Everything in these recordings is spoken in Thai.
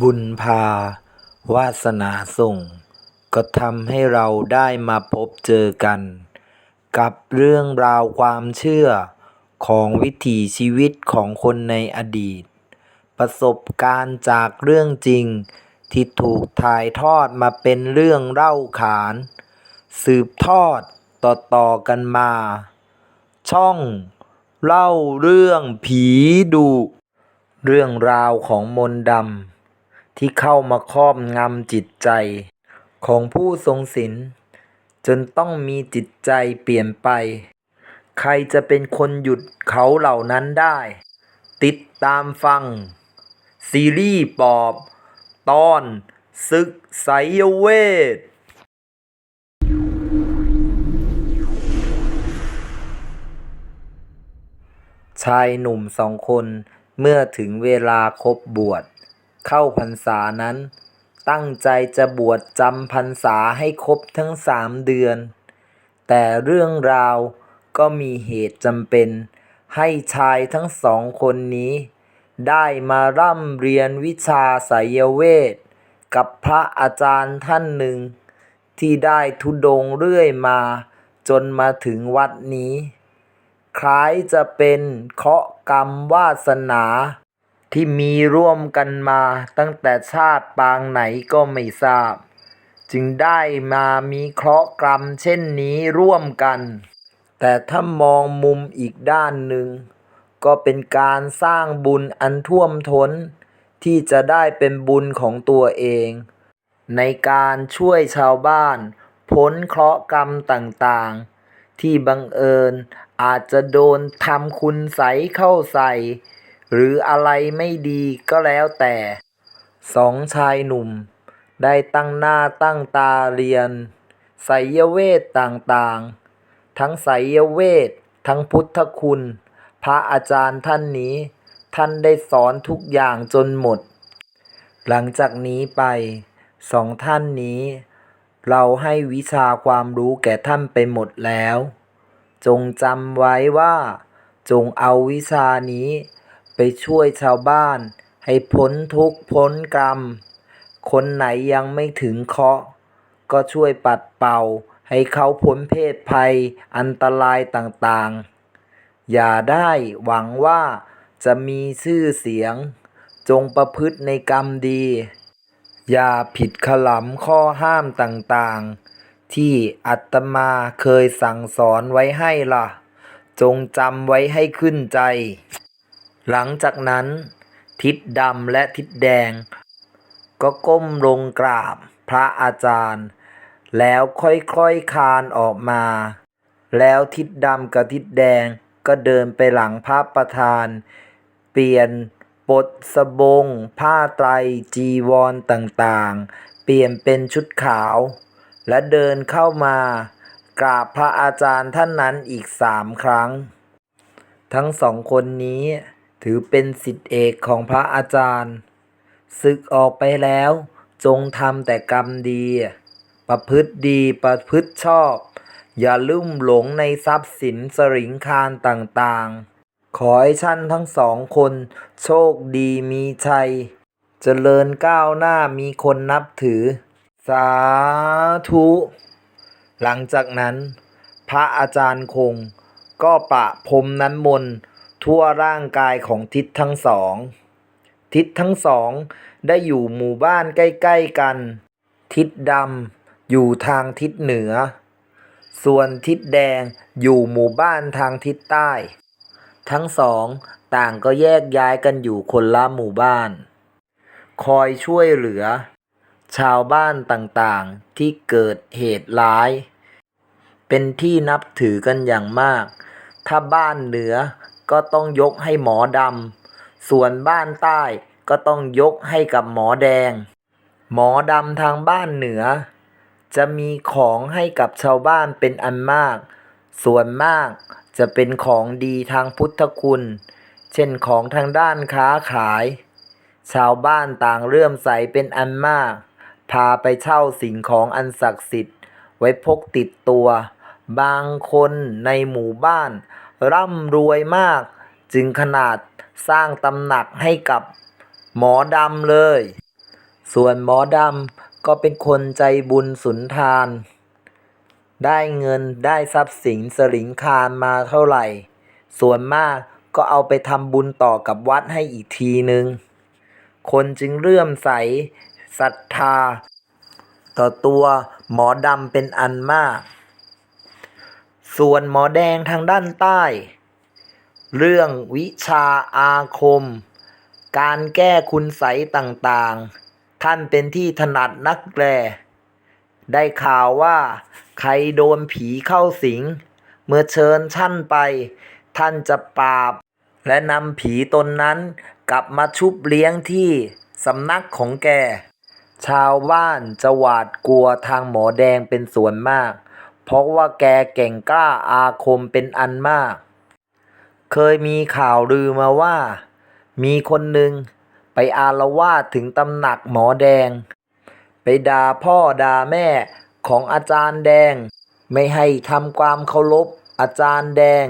บุญพา วาสนาส่ง ก็ทำให้เราได้มาพบเจอกัน กับเรื่องราวความเชื่อของวิถีชีวิตของคนในอดีต ประสบการณ์จากเรื่องจริง ที่ถูกถ่ายทอดมาเป็นเรื่องเล่าขาน สืบทอดต่อๆกันมา ช่อง เล่าเรื่องผีดุเรื่องราวของมนต์ดำ ที่เข้ามาครอบงำจิตใจ ของผู้ทรงศีลจนต้องมีจิตใจเปลี่ยนไป ใครจะเป็นคนหยุดเขาเหล่านั้นได้ ติดตามฟัง ซีรีส์ปอบ ตอนศึกไสยเวทชายหนุ่มสองคนเมื่อถึงเวลาครบบวช เข้าพรรษานั้น ตั้งใจจะบวชจำพรรษาให้ครบทั้งสามเดือน แต่เรื่องราวก็มีเหตุจำเป็น ให้ชายทั้งสองคนนี้ ได้มาร่ำเรียนวิชาไสยเวท กับพระอาจารย์ท่านหนึ่ง ที่ได้ทุดงเรื่อยมาจนมาถึงวัดนี้ คล้ายจะเป็นเคาะกรรมวาสนา ที่มีร่วมกันมาตั้งแต่ชาติปางไหนก็ไม่ทราบ จึงได้มามีเคราะห์กรรมเช่นนี้ร่วมกัน แต่ถ้ามองมุมอีกด้านหนึ่ง ก็เป็นการสร้างบุญอันท่วมท้น ที่จะได้เป็นบุญของตัวเอง ในการช่วยชาวบ้านพ้นเคราะห์กรรมต่างๆ ที่บังเอิญอาจจะโดนทำคุณใสเข้าใส่ หรืออะไรไม่ดีก็แล้วแต่สองชายหนุ่ม ได้ตั้งหน้าตั้งตาเรียนไสยเวทต่างๆ ทั้งไสยเวท ทั้งพุทธคุณ พระอาจารย์ท่านนี้ ท่านได้สอนทุกอย่างจนหมด หลังจากนี้ไปสองท่านนี้ เราให้วิชาความรู้แก่ท่านไปหมดแล้ว จงจำไว้ว่า จงเอาวิชานี้ ไปช่วยชาวบ้าน ให้พ้นทุกข์พ้นกรรม คนไหนยังไม่ถึงเคราะห์ก็ช่วยปัดเป่า ให้เขาพ้นเพศภัยอันตรายต่างๆ อย่าได้หวังว่าจะมีชื่อเสียง จงประพฤติในกรรมดี อย่าผิดขลำข้อห้ามต่างๆ ที่อัตมาเคยสั่งสอนไว้ให้ล่ะ จงจำไว้ให้ขึ้นใจ หลังจากนั้น ทิศดำและทิศแดง ก็ก้มลงกราบพระอาจารย์ แล้วค่อยๆคลานออกมา แล้วทิศดำกับทิศแดงก็เดินไปหลังพระประธาน เปลี่ยนปดสบง ผ้าไตรจีวรต่างๆ เปลี่ยนเป็นชุดขาว และเดินเข้ามากราบพระอาจารย์ท่านนั้นอีกสามครั้ง ทั้งสองคนนี้ ถือเป็นสิทธิเอกของพระอาจารย์ศึกออกไปแล้ว จงทำแต่กรรมดี ประพฤติดีประพฤติชอบ อย่าลุ่มหลงในทรัพย์สินสริงคารต่างๆ ขอให้ท่านทั้งสองคน โชคดีมีชัย เจริญก้าวหน้ามีคนนับถือ สาธุ หลังจากนั้น พระอาจารย์คง ก็ประพรมน้ำมนต์ ทั่วร่างกายของทิศทั้งสอง ทิศทั้งสองได้อยู่หมู่บ้านใกล้ๆกัน ทิศดำอยู่ทางทิศเหนือ ส่วนทิศแดงอยู่หมู่บ้านทางทิศใต้ ทั้งสองต่างก็แยกย้ายกันอยู่คนละหมู่บ้าน คอยช่วยเหลือ ชาวบ้านต่างๆที่เกิดเหตุร้าย เป็นที่นับถือกันอย่างมาก ถ้าบ้านเหนือ ก็ต้องยกให้หมอดำ ส่วนบ้านใต้ก็ต้องยกให้กับหมอแดง หมอดำทางบ้านเหนือ จะมีของให้กับชาวบ้านเป็นอันมาก ส่วนมากจะเป็นของดีทางพุทธคุณ เช่นของทางด้านค้าขาย ชาวบ้านต่างเลื่อมใสเป็นอันมาก พาไปเช่าสิ่งของอันศักดิ์สิทธิ์ ไว้พกติดตัว บางคนในหมู่บ้าน ร่ำรวยมาก จึงขนาดสร้างตำหนักให้กับหมอดำเลย ส่วนหมอดำก็เป็นคนใจบุญสุนทาน ได้เงินได้ทรัพย์สินสลิงคารมาเท่าไหร่ ส่วนมากก็เอาไปทำบุญต่อกับวัดให้อีกทีนึง คนจึงเลื่อมใสศรัทธา ต่อตัวหมอดำเป็นอันมาก ส่วนหมอแดงทางด้านใต้ เรื่องวิชาอาคม การแก้คุณไสต่างๆ ท่านเป็นที่ถนัดนักแลได้ข่าวว่าใครโดนผีเข้าสิง เมื่อเชิญท่านไป ท่านจะปราบ และนำผีตนนั้นกลับมาชุบเลี้ยงที่สำนักของแก ชาวบ้านจะหวาดกลัวทางหมอแดงเป็นส่วนมาก เพราะว่าแกเก่งกล้าอาคมเป็นอันมาก เคยมีข่าวลือมาว่า มีคนหนึ่งไปอารวาสถึงตำหนักหมอแดง ไปด่าพ่อด่าแม่ของอาจารย์แดง ไม่ให้ทำความเคารพอาจารย์แดง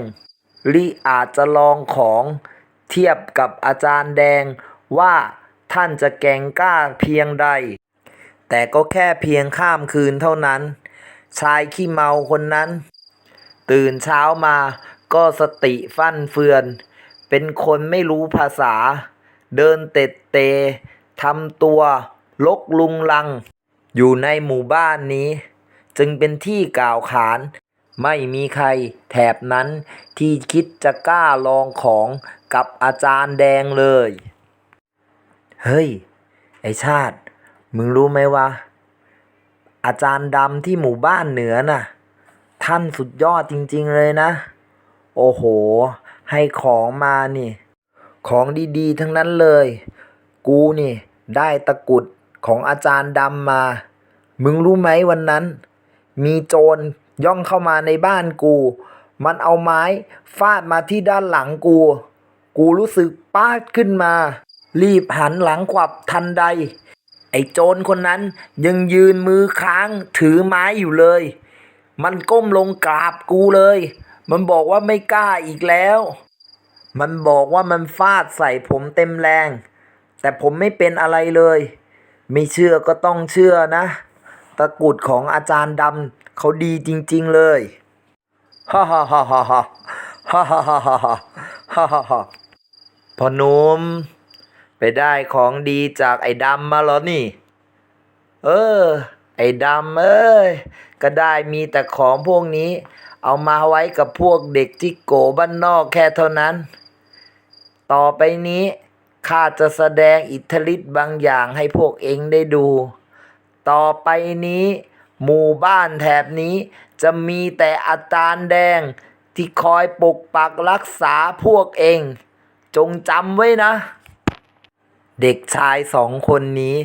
ลิอาจจะลองของเทียบกับอาจารย์แดงว่าท่านจะแก่งกล้าเพียงใด แต่ก็แค่เพียงข้ามคืนเท่านั้น ชายขี้เมาคนนั้น ตื่นเช้ามาก็สติฟั่นเฟือน เป็นคนไม่รู้ภาษา เดินเต็ดเตทำตัว ลกลุงลัง อยู่ในหมู่บ้านนี้ จึงเป็นที่กล่าวขาน ไม่มีใครแถบนั้นที่คิดจะกล้าลองของกับอาจารย์แดงเลย เฮ้ย ไอชาติ มึงรู้ไหมว่า อาจารย์ดำที่หมู่บ้านเหนือน่ะ ท่านสุดยอดจริงๆเลยนะ โอ้โห ให้ของมานี่ ของดีๆ ทั้งนั้นเลย กูนี่ ได้ตะกุดของอาจารย์ดำมา มึงรู้ไหมวันนั้น มีโจรย่องเข้ามาในบ้านกู มันเอาไม้ฟาดมาที่ด้านหลังกู กูรู้สึกป้าดขึ้นมา รีบหันหลังขวับทันใด ไอ้โจรคนนั้นยังยืนมือค้างถือไม้อยู่เลย มันก้มลงกราบกูเลย มันบอกว่าไม่กล้าอีกแล้ว มันบอกว่ามันฟาดใส่ผมเต็มแรง แต่ผมไม่เป็นอะไรเลย ไม่เชื่อก็ต้องเชื่อนะ ตะกุดของอาจารย์ดำเขาดีจริง ๆเลยฮ่าฮ่าฮ่าฮ่าฮ่าฮ่าฮ่าฮ่าฮ่าฮ่าฮ่าพอหนุ่ม ไปได้ของดีจากไอ้ดำมาเหรอนี่ เออ ไอ้ดำเอ้ย ก็ได้มีแต่ของพวกนี้ เอามาไว้กับพวกเด็กที่โกบ้านนอกแค่เท่านั้น ต่อไปนี้ข้าจะแสดงอิทธิฤทธิ์บางอย่างให้พวกเองได้ดู ต่อไปนี้ หมู่บ้านแถบนี้จะมีแต่อาจารย์แดงที่คอยปกปักรักษาพวกเอง จงจำไว้นะ เด็กชายสองคนนี้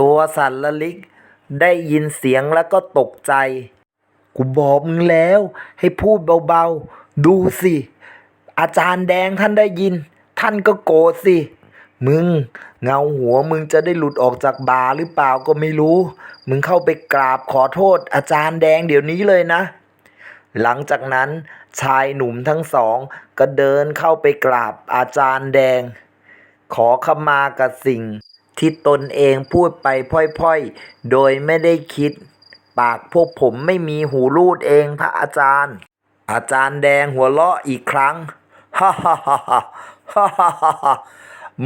ตัวสั่นละลิก ได้ยินเสียงแล้วก็ตกใจ กูบอกมึงแล้ว ให้พูดเบาๆ ดูสิ อาจารย์แดงท่านได้ยิน ท่านก็โกรธสิ มึง เงาหัวมึงจะได้หลุดออกจากบาหรือเปล่าก็ไม่รู้ มึงเข้าไปกราบขอโทษ อาจารย์แดงเดี๋ยวนี้เลยนะ หลังจากนั้นชายหนุ่มทั้งสองก็เดินเข้าไปกราบอาจารย์แดง ขอขมากับสิ่ง ที่ตนเองพูดไปพ่อยๆ โดยไม่ได้คิด ปากพวกผมไม่มีหูรูดเองพระอาจารย์ อาจารย์แดงหัวเลาะอีกครั้งฮ่าฮ่าฮ่าฮ่าฮ่า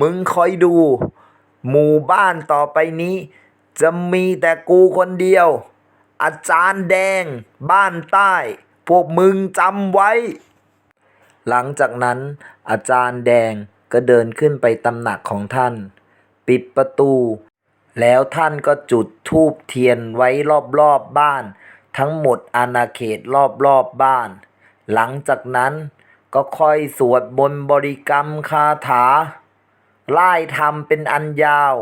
มึงคอยดู หมู่บ้านต่อไปนี้ จะมีแต่กูคนเดียว อาจารย์แดง บ้านใต้ พวกมึงจำไว้ หลังจากนั้นอาจารย์แดง ก็เดินขึ้นไปตำหนักของท่าน ปิดประตู แล้วท่านก็จุดธูปเทียนไว้รอบๆบบ้าน ทั้งหมดอาณาเขตรอบๆบบ้าน หลังจากนั้นก็ค่อยสวดบนบริกรรมคาถาไล่ทำเป็นอันยาว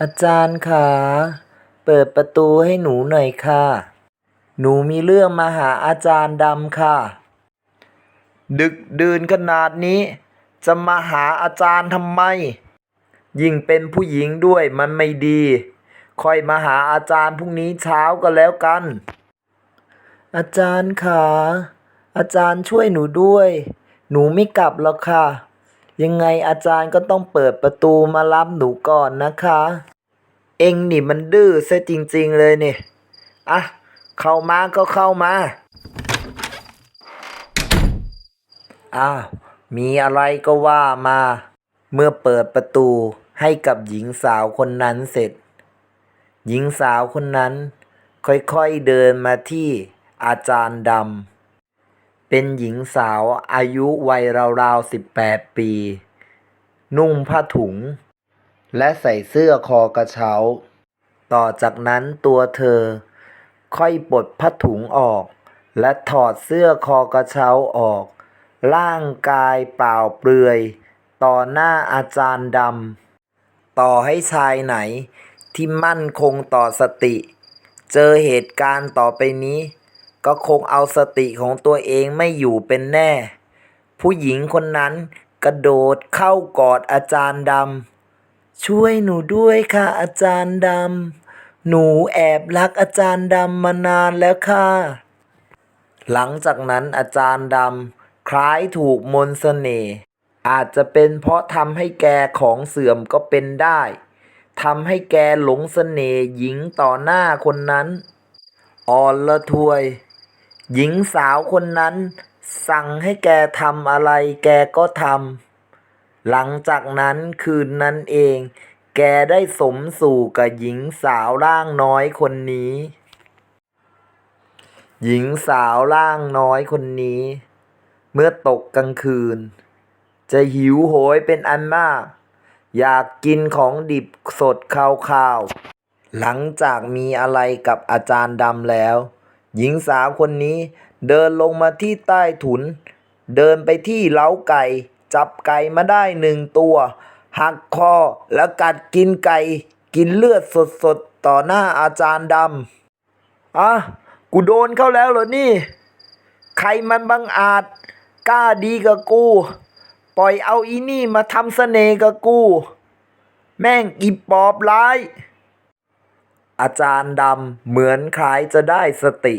อาจารย์ขา เปิดประตูให้หนูหน่อยค่ะ หนูมีเรื่องมาหาอาจารย์ดำค่ะ ดึกดื่นขนาดนี้ จะมาหาอาจารย์ทำไม ยิ่งเป็นผู้หญิงด้วยมันไม่ดี ค่อยมาหาอาจารย์พรุ่งนี้เช้าก็แล้วกัน อาจารย์ขาอาจารย์ช่วยหนูด้วย หนูไม่กลับหรอกค่ะ ยังไงอาจารย์ก็ต้องเปิดประตูมารับหนูก่อนนะคะ เองนี่มันดื้อซะจริง ๆ เลยเนี่ยอะ เข้ามาก็เข้ามา อ้าว มีอะไรก็ว่ามา เมื่อเปิดประตูให้กับหญิงสาวคนนั้นเสร็จ หญิงสาวคนนั้น ค่อยๆเดินมาที่อาจารย์ดำ เป็นหญิงสาวอายุวัยราวๆสิบแปดปี นุ่งผ้าถุง และใส่เสื้อคอกระเช้า ต่อจากนั้นตัวเธอ ค่อยปลดผ้าถุงออก และถอดเสื้อคอกระเช้าออก ร่างกายเปล่าเปลือย ต่อหน้าอาจารย์ดำ ต่อให้ชายไหนที่มั่นคงต่อสติ เจอเหตุการณ์ต่อไปนี้ ก็คงเอาสติของตัวเองไม่อยู่เป็นแน่ ผู้หญิงคนนั้นกระโดดเข้ากอดอาจารย์ดำ ช่วยหนูด้วยค่ะอาจารย์ดำ หนูแอบรักอาจารย์ดำมานานแล้วค่ะ หลังจากนั้นอาจารย์ดำคล้ายถูกมนต์เสน่ห์อาจจะเป็นเพราะทำให้แกของเสื่อมก็เป็นได้ทำให้แกหลงเสน่ห์หญิงต่อหน้าคนนั้นอ่อนละทวย หญิงสาวคนนั้น สั่งให้แกทำอะไรแกก็ทำ หลังจากนั้นคืนนั้นเอง แกได้สมสู่กับหญิงสาวร่างน้อยคนนี้ หญิงสาวร่างน้อยคนนี้ เมื่อตกกลางคืน จะหิวโหยเป็นอันมาก อยากกินของดิบสดข้าวๆหลังจากมีอะไรกับอาจารย์ดำแล้ว หญิงสาวคนนี้เดินลงมาที่ใต้ถุน เดินไปที่เล้าไก่ จับไก่มาได้หนึ่งตัว หักคอแล้วกัดกินไก่ กินเลือดสดๆ ต่อหน้าอาจารย์ดำอะกูโดนเข้าแล้วเหรอนี่ ใครมันบังอาจ กล้าดีกับกู ปล่อยเอาอีนี่มาทำเสน่ห์กับกู แม่งอีปอบร้าย อาจารย์ดำเหมือนคล้ายจะได้สติ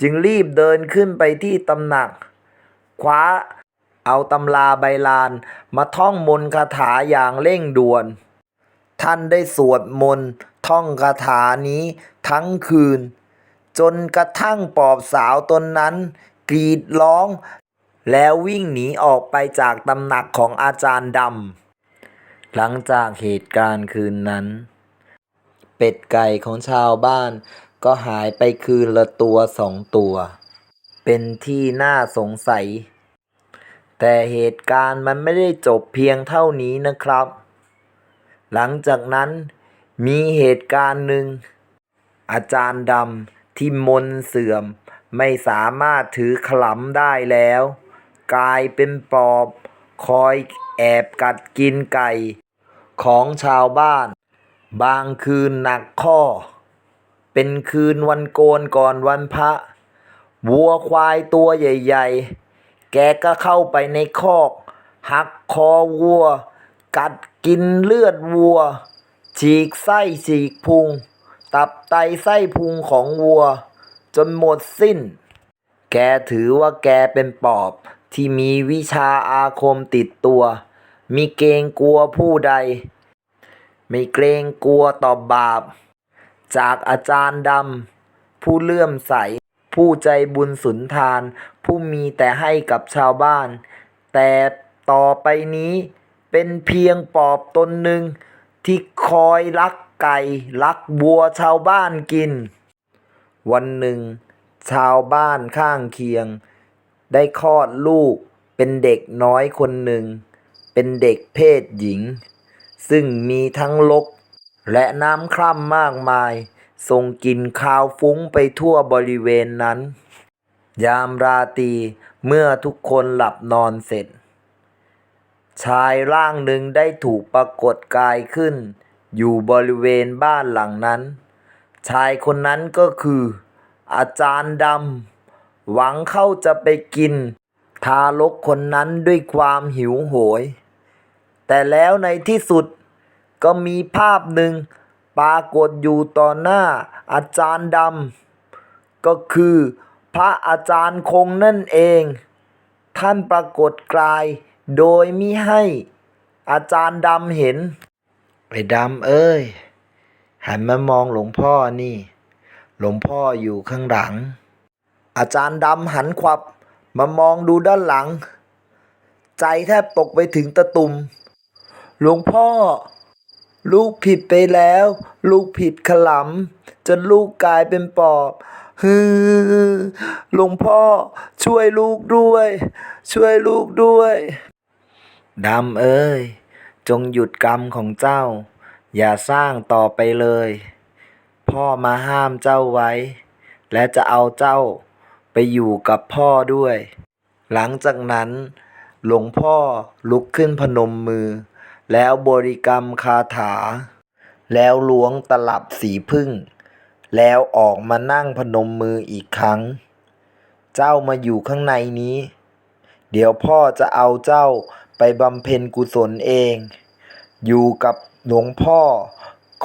จึงรีบเดินขึ้นไปที่ตำหนัก คว้า เอาตำราใบลานมาท่องมนต์คาถาอย่างเร่งด่วน ท่านได้สวดมนต์ท่องคาถานี้ทั้งคืน จนกระทั่งปอบสาวตนนั้น กรีดร้อง แล้ววิ่งหนีออกไปจากตำหนักของอาจารย์ดำหลังจากเหตุการณ์คืนนั้น เป็ดไก่ของชาวบ้านก็หายไปคืนละตัวสองตัว เป็นที่น่าสงสัย แต่เหตุการณ์มันไม่ได้จบเพียงเท่านี้นะครับ หลังจากนั้นมีเหตุการณ์หนึ่ง อาจารย์ดำที่มนเสื่อม ไม่สามารถถือขลำได้แล้ว กลายเป็นปอบคอยแอบกัดกินไก่ ของชาวบ้าน บางคืนหนักข้อ เป็นคืนวันโกนก่อนวันพระ วัวควายตัวใหญ่ ๆ แกก็เข้าไปในคอก หักคอวัว กัดกินเลือดวัว ฉีกไส้ฉีกพุง ตับไตไส้พุงของวัว จนหมดสิ้น แกถือว่าแกเป็นปอบที่มีวิชาอาคมติดตัว มีเกรงกลัวผู้ใด ไม่เกรงกลัวต่อบาป จากอาจารย์ดำผู้เลื่อมใส ผู้ใจบุญสุนทาน ผู้มีแต่ให้กับชาวบ้าน แต่ต่อไปนี้เป็นเพียงปอบตนหนึ่ง ที่คอยลักไก่ลักบัวชาวบ้านกิน วันหนึ่ง ชาวบ้านข้างเคียง ได้คลอดลูกเป็นเด็กน้อยคนหนึ่ง เป็นเด็กเพศหญิง ซึ่งมีทั้งลกและน้ำคร่ำมากมาย ส่งกลิ่นคาวฟุ้งไปทั่วบริเวณนั้น ยามราตรีเมื่อทุกคนหลับนอนเสร็จ ชายร่างหนึ่งได้ถูกปรากฏกายขึ้น อยู่บริเวณบ้านหลังนั้น ชายคนนั้นก็คือ อาจารย์ดำหวังเข้าจะไปกิน ทารกคนนั้นด้วยความหิวโหย แต่แล้วในที่สุดก็มีภาพหนึ่ง ปรากฏอยู่ต่อหน้าอาจารย์ดำก็คือพระอาจารย์คงนั่นเอง ท่านปรากฏกลายโดยมิให้อาจารย์ดำเห็น ไอ้ดำเอ้ย หันมามองหลวงพ่อนี่ หลวงพ่ออยู่ข้างหลัง อาจารย์ดำหันขวับมามองดูด้านหลัง ใจแทบตกไปถึงตะตุ่มหลวงพ่อ ลูกผิดไปแล้ว ลูกผิดขลำจนลูกกลายเป็นปอบฮือหลวงพ่อช่วยลูกด้วย ช่วยลูกด้วยดำเอ้ย จงหยุดกรรมของเจ้า อย่าสร้างต่อไปเลย พ่อมาห้ามเจ้าไว้ และจะเอาเจ้าไปอยู่กับพ่อด้วย หลังจากนั้น หลวงพ่อลุกขึ้นพนมมือ แล้วบริกรรมคาถา แล้วล้วงตลับสีพึ่ง แล้วออกมานั่งพนมมืออีกครั้ง เจ้ามาอยู่ข้างในนี้ เดี๋ยวพ่อจะเอาเจ้าไปบำเพ็ญกุศลเอง อยู่กับหลวงพ่อ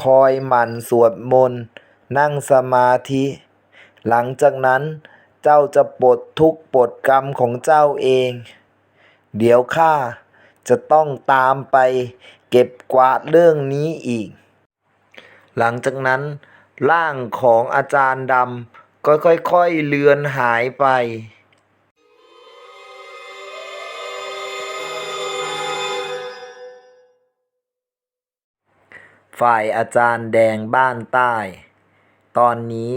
คอยหมั่นสวดมนต์นั่งสมาธิ หลังจากนั้นเจ้าจะปลดทุกข์ปลดกรรมของเจ้าเอง เดี๋ยวข้า จะต้องตามไปเก็บกวาดเรื่องนี้อีก หลังจากนั้น ร่างของอาจารย์ดำก็ค่อยๆเลือนหายไปฝ่ายอาจารย์แดงบ้านใต้ ตอนนี้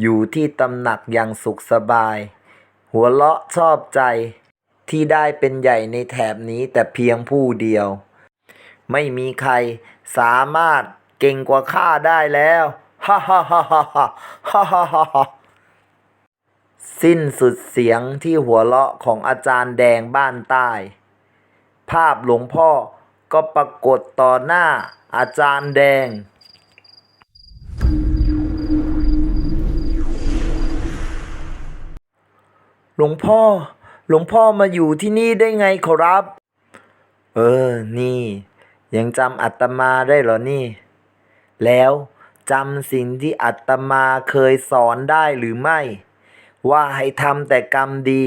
อยู่ที่ตำหนักอย่างสุขสบาย หัวเราะชอบใจ ที่ได้เป็นใหญ่ในแถบนี้แต่เพียงผู้เดียว ไม่มีใครสามารถเก่งกว่าข้าได้แล้วฮ่าฮ่าฮ่าฮ่าฮ่าฮ่าฮ่าสิ้นสุดเสียงที่หัวเราะของอาจารย์แดงบ้านใต้ ภาพหลวงพ่อก็ปรากฏต่อหน้าอาจารย์แดง หลวงพ่อ หลวงพ่อมาอยู่ที่นี่ได้ไงขอรับ เออ นี่ ยังจำอัตมาได้เหรอนี่ แล้วจำสิ่งที่อัตมาเคยสอนได้หรือไม่ ว่าให้ทำแต่กรรมดี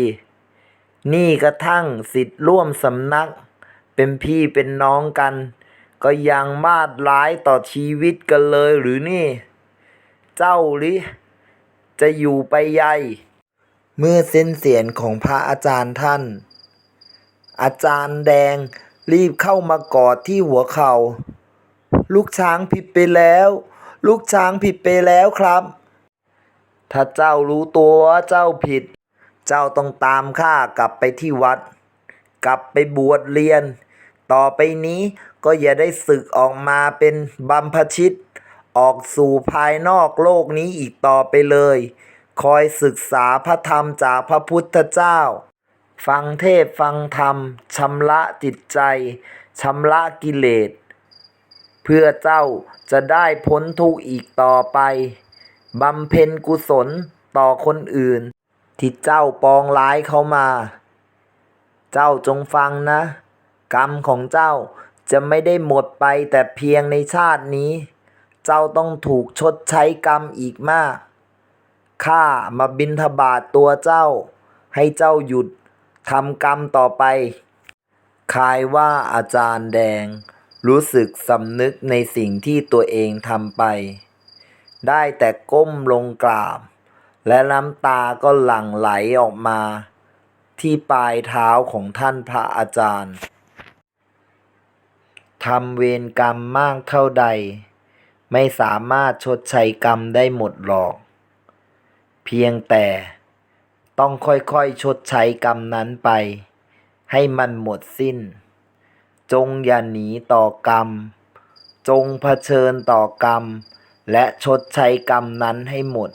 นี่กระทั่งสิทธิ์ร่วมสำนัก เป็นพี่เป็นน้องกัน ก็ยังมาดร้ายต่อชีวิตกันเลยหรือนี่ เจ้าหรือจะอยู่ไปใหญ่ เมื่อเส้นเสียงของพระอาจารย์ท่าน อาจารย์แดงรีบเข้ามากอดที่หัวเขา่า ลูกช้างผิดไปแล้ว ลูกช้างผิดไปแล้วครับ ถ้าเจ้ารู้ตัวว่าเจ้าผิด เจ้าต้องตามข้ากลับไปที่วัด กลับไปบวชเรียน ต่อไปนี้ก็อย่าได้ศึกออกมาเป็นบัมพชิต ออกสู่ภายนอกโลกนี้อีกต่อไปเลย คอยศึกษาพระธรรมจากพระพุทธเจ้า ฟังเทศฟังธรรมชำระจิตใจชำระกิเลส เพื่อเจ้าจะได้พ้นทุกข์อีกต่อไปบำเพ็ญกุศลต่อคนอื่น ที่เจ้าปองร้ายเขามา เจ้าจงฟังนะ กรรมของเจ้าจะไม่ได้หมดไปแต่เพียงในชาตินี้ เจ้าต้องถูกชดใช้กรรมอีกมาก ข้ามาบินทบาทตัวเจ้า ให้เจ้าหยุดทำกรรมต่อไป คายว่าอาจารย์แดง รู้สึกสำนึกในสิ่งที่ตัวเองทำไป ได้แต่ก้มลงกราบ และน้ำตาก็หลั่งไหลออกมา ที่ปลายเท้าของท่านพระอาจารย์ทำเวรกรรมมากเท่าใด ไม่สามารถชดใช้กรรมได้หมดหรอก เพียงแต่ต้องค่อยๆชดใช้กรรมนั้นไป ให้มันหมดสิ้น จงอย่าหนีต่อกรรม จงเผชิญต่อกรรม และชดใช้กรรมนั้นให้หมด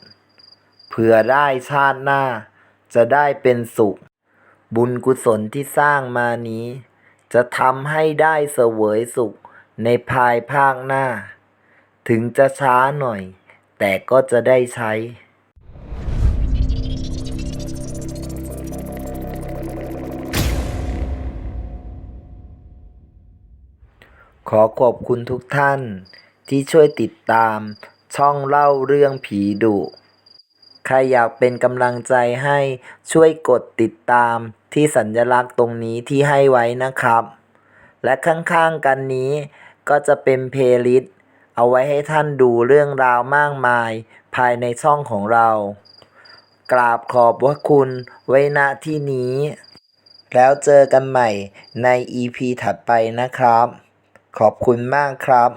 เผื่อได้ชาติหน้าจะได้เป็นสุข บุญกุศลที่สร้างมานี้ จะทำให้ได้เสวยสุขในภายภาคหน้า ถึงจะช้าหน่อย แต่ก็จะได้ใช้ ขอขอบคุณทุกท่านที่ช่วยติดตามช่องเล่าเรื่องผีดุ ใครอยากเป็นกำลังใจให้ช่วยกดติดตามที่สัญลักษณ์ตรงนี้ที่ให้ไว้นะครับ และข้างๆกันนี้ก็จะเป็นเพลย์ลิสต์เอาไว้ให้ท่านดูเรื่องราวมากมายภายในช่องของเรา กราบขอบพระคุณไว้ณที่นี้ แล้วเจอกันใหม่ใน EP ถัดไปนะครับ ขอบคุณมากครับ